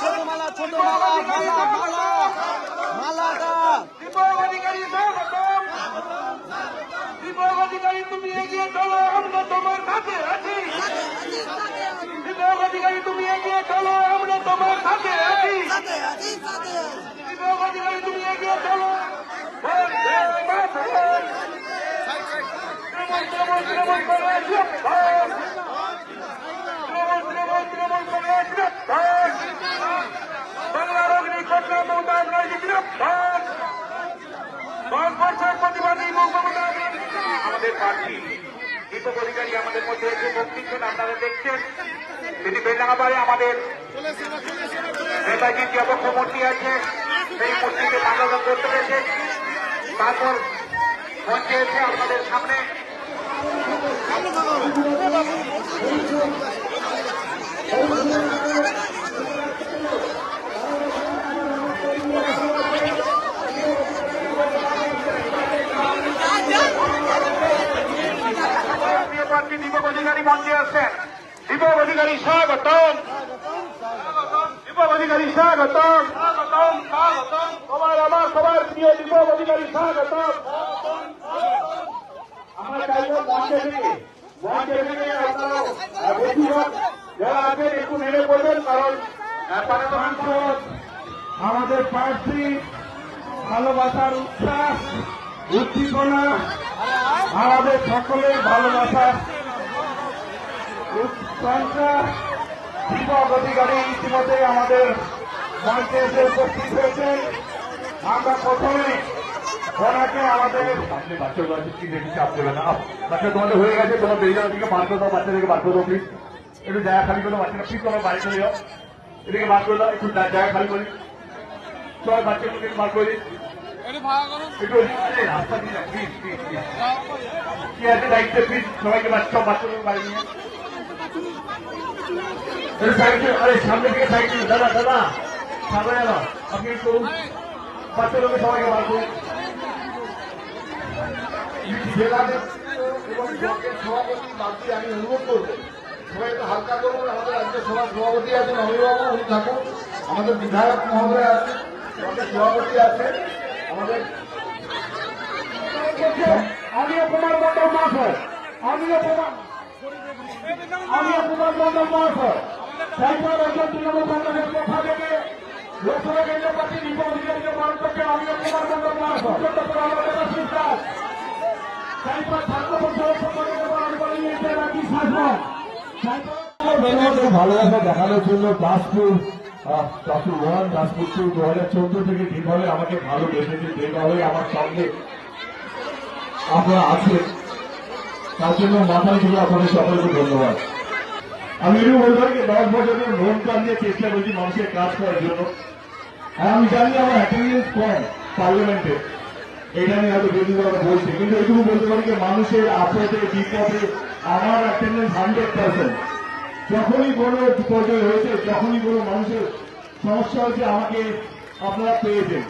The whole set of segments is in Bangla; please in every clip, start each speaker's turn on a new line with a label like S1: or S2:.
S1: ছোট মালা ছোট মালা মালা মালা মালাটা
S2: অধিকারী তুমি এগিয়ে চলো আমরা তোমার কাছে আছি তুমি এগিয়ে চলো আমরা তোমার কাছে আছি অধিকারী তুমি এগিয়ে চলো বন্দে মাতরম। তৃণমূল, তৃণমূল, তৃণমূল কংগ্রেস জিন্দাবাদ। তৃণমূল, তৃণমূল, তৃণমূল কংগ্রেস জিন্দাবাদ। বাংলার অগ্নি কন্যা মমতা ব্যানার্জি জিন্দাবাদ। ভারতবর্ষের প্রতিবাদী মমতা ব্যানার্জি আমাদের প্রার্থী দীপক অধিকারী আমাদের মধ্যে এসে বক্তৃত্বেন আপনারা দেখছেন। তিনি বেলাঙ্গাবাড়ে আমাদের নেতাজির যে অবক্ষ মূর্তি আছে, সেই মূর্তিকে মাল্যদান করতে পেরেছে। তারপর মঞ্চে এসে আপনাদের সামনে প্রার্থী দীপক অধিকারী মঞ্চে আসছেন দীপক অধিকারী স্বাগতম। দীপক অধিকারী স্বাগতম। সবার আমার সবার প্রিয় দীপক অধিকারী স্বাগতম। আমার চাইব মঞ্চে থেকে পড়বেন, কারণ আমাদের প্রার্থী ভালোবাসার উচ্ছ্বাস, উদ্দীপনা, আমাদের সকলের ভালোবাসা উৎকণ্ঠা দীপক অধিকারী ইতিমধ্যে আমাদের মঞ্চে এসে উপস্থিত হয়েছেন। আমরা প্রথমে ওনাকে আমাদের
S3: আপনি দেখে চাপ দেবে না বাচ্চা তোমাদের হয়ে গেছে তোমার বেরিয়ে দিকে বার করে দাও বাচ্চাদেরকে বার করে দাও প্লিজ একটু জায়গা খালি করে বাচ্চাটা প্লিজ তোমার বাড়ি চলে যাও। এদিকে বার করে দাও একটু জায়গা খালি করি সবাই বাচ্চাগুলোকে বার করে আরে, রাস্তা দিয়ে প্লিজ প্লিজ প্লিজ কি আছে দায়িত্বে প্লিজ সবাইকে বাচ্চা বাচ্চাগুলো বাড়ি নিয়ে সাইড আরে সামনে থেকে দিন দাদা দাদা, সামনে জানো আপনি একটু বাচ্চাগুলোকে সবাইকে বার
S4: আমি অনুরোধ করব। সবাই হালকা করুন, আমাদের সভাপতি আছেন অমিবাবু উনি আমাদের বিধায়ক মহোদয় আছেন ব্লকের সভাপতি আছে আমাদের
S2: অমিয় কুমার মন্ডল মহাশয় অমিয় কুমার অমিয় কুমার মন্ডল মহাশয় সাইবার একজন তৃণমূল কংগ্রেসের পক্ষ থেকে লোকসভা কেন্দ্রীয় অধিকারীকে বরণ করছেন অমিয় কুমার মন্ডল মহাশয় সাইবার ছাত্র
S3: ভালোবাসা দেখানোর জন্য। দাসপুর দাসপুর ওয়ান, দাসপুর টু, দু হাজার চোদ্দ থেকে যেভাবে আমাকে ভালো ভালোবেসেছে যেভাবে আমার সঙ্গে আপনারা আছেন তার জন্য মাথায় থেকে আপনাদের সকলকে ধন্যবাদ। আমি এটুকু বলতে পারি দশ বছরের মন প্রাণ দিয়ে চেষ্টা করছি মানুষের কাজ করার জন্য। আর আমি জানি আমার অ্যাটেন্ডেন্স কম পার্লামেন্টে এটা নিয়ে হয়তো বিরোধী দলরা বলছে। কিন্তু এটুকু বলতে পারি যে মানুষের আপদে বিপদে আমার অ্যাটেন্ডেন্স হান্ড্রেড পার্সেন্ট যখনই কোনো বিপর্যয় হয়েছে, যখনই কোনো মানুষের সমস্যা হয়েছে, আমাকে আপনারা পেয়েছেন।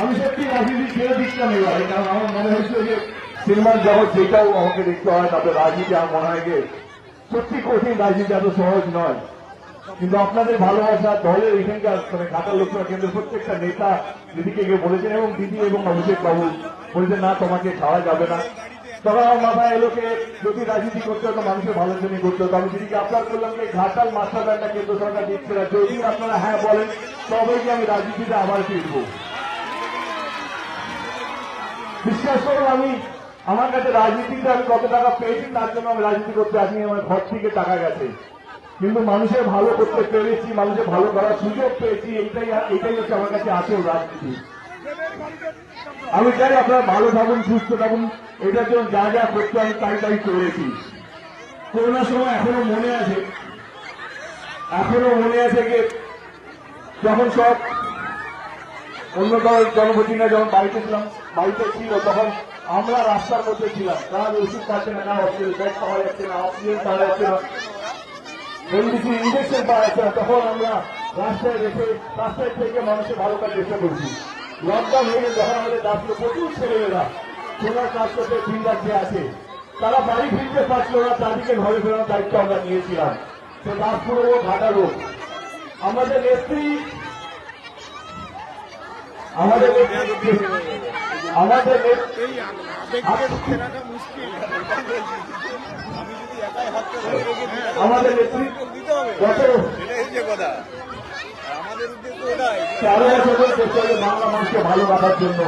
S3: আমি সত্যি রাজনীতি ছেড়ে দিচ্ছিলাম এবারে, কারণ আমার মনে হয়েছিল যে সিনেমার জগৎ যেটাও আমাকে দেখতে হয়, তাতে রাজনীতি আমার মনে হয় সত্যি কঠিন রাজনীতি এত সহজ নয়। কিন্তু আপনাদের ভালোবাসা, দলের এখানকার মানে ঢাকার লোকসভা কেন্দ্রের প্রত্যেকটা নেতা দিদিকে গিয়ে বলেছেন, এবং দিদি এবং অভিষেক বাবু বলেছেন, না, তোমাকে ছাড়া যাবে না। তখন আমার মাথায় এলো কে যদি রাজনীতি করতে হতো, মানুষের ভালো জন্য করতে হতো। আমি সেদিকে আপনার করলাম যে ঘাটাল মাস্টার প্ল্যানটা কেন্দ্র সরকার দিচ্ছে না। যদি আপনারা হ্যাঁ বলেন তবে কি আমি রাজনীতিতে আবার ফিরবো। বিশ্বাস করুন, আমি আমার কাছে রাজনীতিতে আমি কত টাকা পেয়েছি তার জন্য আমি রাজনীতি করতে আসিনি, আমার ঘর থেকে টাকা গেছে। কিন্তু মানুষের ভালো করতে পেরেছি, মানুষের ভালো করার সুযোগ পেয়েছি, এইটাই এইটাই হচ্ছে আমার কাছে আসল রাজনীতি। আমি চাই আপনারা ভালো থাকুন, সুস্থ থাকুন, এটার জন্য যা যা করতে আমি তাই তাই করেছি। করোনার সময় এখনও মনে আছে, এখনও মনে আছে যে যখন সব অন্য দল জনপ্রতিনিধিরা যখন বাড়িতে ছিলাম, বাড়িতে ছিল তখন আমরা রাস্তার মধ্যে ছিলাম। কারণ ওষুধ পাচ্ছে না না অক্সিজেন বেড পাওয়া যাচ্ছে না অক্সিজেন পাওয়া যাচ্ছে না। এমডিসি ইঞ্জেকশন পাওয়া যাচ্ছে না। তখন আমরা রাস্তায় রেখে রাস্তায় থেকে মানুষের ভালো কাজ চেষ্টা করছি লকডাউন হয়ে যখন আমাদের দাঁড়িয়ে প্রচুর ছেলেমেয়েরা সোনার কাজ করতে দিন রাজ্যে আছে। তারা বাড়ি ফিরতে পারছিল না তাদেরকে ঘরে ফেরানোর দায়িত্ব আমরা নিয়েছিলাম। সে দাসপুর ও আমাদের নেত্রী আমাদের নেত্রী আমাদের আমাদের
S1: আমাদের
S3: ধরে বাংলা মানুষকে ভালো রাখার জন্য।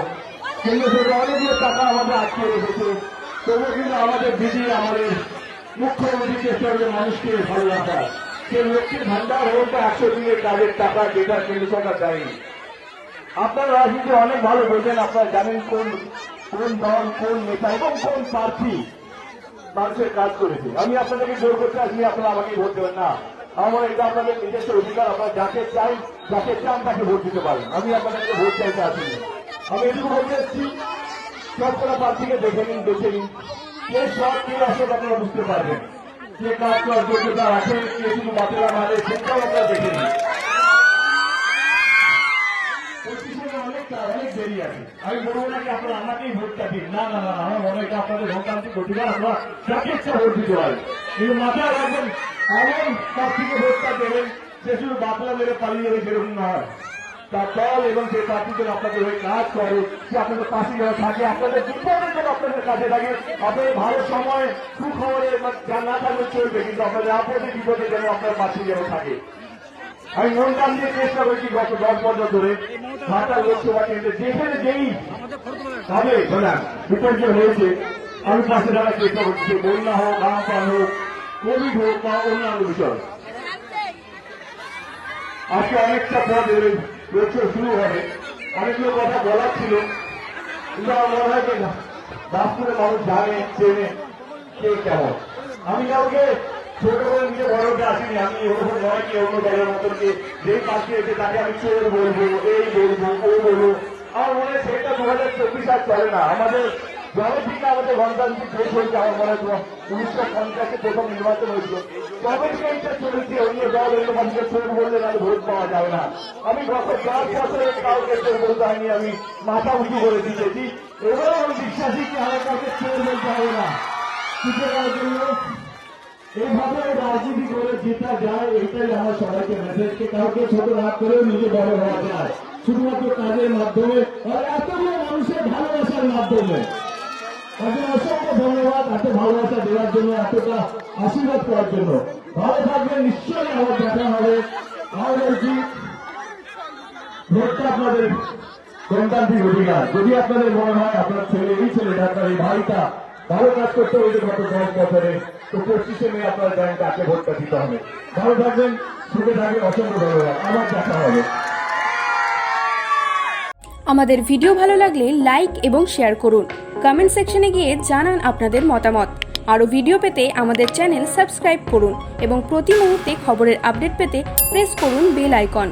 S3: কিন্তু সেটা অনেকগুলো টাকা আমাদের আটকে রেখেছে। তবু কিন্তু আমাদের দিদি আমাদের মুখ্যমন্ত্রী চেষ্টা করে মানুষকে ভালো রাখা সে লক্ষ্মীর ভান্ডার হোক বা একশো দিনের কাজের টাকা যেটা কেন্দ্র সরকার দেয়নি। আপনার রাজনীতি অনেক ভালো বোঝেন আপনারা জানেন কোন কোন দল, কোন নেতা এবং কোন প্রার্থী মানুষের কাজ করেছে। আমি আপনাদেরকে জোর করতে আসলে আপনারা আমাকে ভোট দেবেন। না, আমার এটা আপনাদের নিজস্ব অধিকার, আপনারা যাকে চাই, যাকে চান তাকে ভোট দিতে পারেন। আমি আপনাদেরকে ভোট চাইতে আসিনি আমি এটুকু বলতে এসেছি, সবকটা প্রার্থীকে দেখে নিন দেখে নিন। কে সব কে আসে আপনারা বুঝতে পারবেন। কে কাজ করার যোগ্যতা রাখে কে শুধু বাতিলা মারে, সেটাও আপনারা দেখে নিন। দেরি আছে। আমি বলব না কি আপনারা আমাকেই ভোটটা দিন। না না না আমার মনে হয় আপনাদের গণতান্ত্রিক অধিকার আপনারা যাকে ইচ্ছা ভোট দিতে পারেন। কিন্তু মাথায় রাখবেন, এমন প্রার্থীকে ভোটটা দেবেন সে শুধু বাতলা মেরে পালিয়ে যাবে সেরকম না হয়। তার দল এবং সেই প্রার্থীদের আপনাদের হয়ে কাজ করে সে আপনাদের পাশে যেন থাকে, আপনাদের বিপদের জন্য আপনাদের কাছে থাকে। আপনাদের ভালো সময়, সুখবরে যা না থাকলে চলবে, কিন্তু আপনাদের আপদে বিপদে যেন আপনার পাশে যেন থাকে। আমি মন কান দিয়ে চেষ্টা করছি গত দশ বছর ধরে ঢাকা লোকসভা কেন্দ্রে যেখানে যেই ভাবে শোনা বিপর্যয় হয়েছে আমি পাশে দাঁড়ার চেষ্টা করছি বন্যা হোক আমফান হোক, কোভিড হোক বা অন্যান্য বিষয়। আজকে অনেকটা পদ রোডশো শুরু হবে। অনেকগুলো কথা বলার ছিল, কিন্তু আমার মনে হয় দাসপুরের মানুষ জানে, চেনে কে কেমন। আমি কাউকে ছোট করে নিজে বড়কে আসিনি, আমি ওরকম নয় কি অন্য দলের মতন যে যে পাশে এসে তাকে আমি চোর বলব, এই বলব, ও বলব আমার মনে হয় সেটা দু হাজার চব্বিশ আর চলে না। আমাদের দিকে আমাদের গণতান্ত্রিক দেশ হয়েছে, আমার মনে হয় উনিশশো পঞ্চাশে প্রথম নির্বাচন হয়েছিল। তবে এইটা চলেছে, অন্য দল অন্য মানুষের চোর বললে না ভোট পাওয়া যাবে না। আমি গত চার বছরে কাউকে চোর বলতে হয়নি আমি মাথা উঁচু করে দিয়েছি। এবারে আমি বিশ্বাসী কি আমার কাউকে চোর বলতে হবে না। কিছু জন্য এইভাবে রাজনীতি করে যেটা যায়, এটাই আমার সবাইকে মেসেজকে কাউকে ছোট না করেও নিজে বড় হওয়া যায়। শুধুমাত্র কাজের মাধ্যমে আর এতগুলো মানুষের ভালোবাসার মাধ্যমে। তাকে অসংখ্য ধন্যবাদ, এত ভালোবাসা দেওয়ার জন্য, এতটা আশীর্বাদ করার জন্য। ভালো থাকবেন, নিশ্চয়ই আমার দেখা হবে। আমাদের কি ভোটটা আপনাদের গণতান্ত্রিক অধিকার। যদি আপনাদের মনে হয় আপনার ছেলে, এই ছেলেটা আপনার এই ভাইটা ভালো কাজ করতে হয়েছে গত দশ বছরে তো পঁচিশে মে আপনার ব্যাংক তাকে ভোটটা দিতে হবে। ভালো থাকবেন, সুখে থাকবেন, অসংখ্য ধন্যবাদ। আবার দেখা হবে।
S5: আমাদের ভিডিও ভালো লাগলে লাইক এবং শেয়ার করুন। কমেন্ট সেকশনে গিয়ে জানান আপনাদের মতামত। আরও ভিডিও পেতে আমাদের চ্যানেল সাবস্ক্রাইব করুন এবং প্রতি মুহূর্তে খবরের আপডেট পেতে প্রেস করুন বেল আইকন